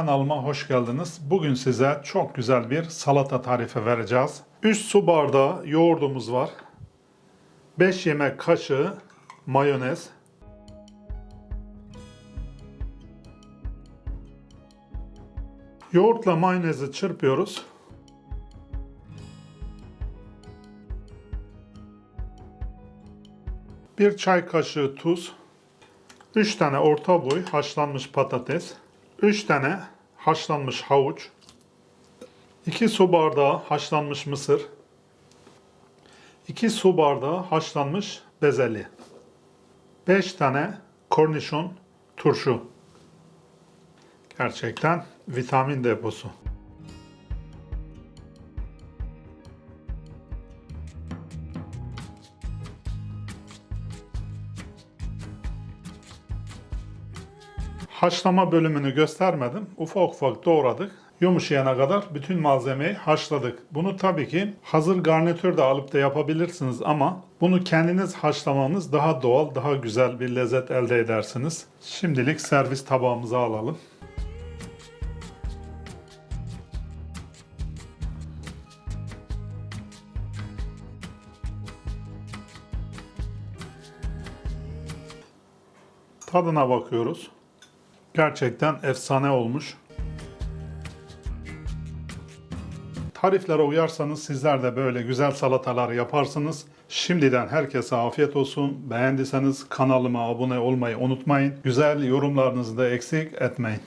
Kanalıma hoş geldiniz. Bugün size çok güzel bir salata tarifi vereceğiz. 3 su bardağı yoğurdumuz var. 5 yemek kaşığı mayonez. Yoğurtla mayonezi çırpıyoruz. Bir çay kaşığı tuz, 3 tane orta boy haşlanmış patates, 3 tane haşlanmış havuç, 2 su bardağı haşlanmış mısır, 2 su bardağı haşlanmış bezelye, 5 tane kornişon turşu. Gerçekten vitamin deposu. Haşlama bölümünü göstermedim. Ufak ufak doğradık. Yumuşayana kadar bütün malzemeyi haşladık. Bunu tabii ki hazır garnitür de alıp da yapabilirsiniz ama bunu kendiniz haşlamanız daha doğal, daha güzel bir lezzet elde edersiniz. Şimdilik servis tabağımıza alalım. Tadına bakıyoruz. Gerçekten efsane olmuş. Tariflere uyarsanız sizler de böyle güzel salatalar yaparsınız. Şimdiden herkese afiyet olsun. Beğendiyseniz kanalıma abone olmayı unutmayın. Güzel yorumlarınızı da eksik etmeyin.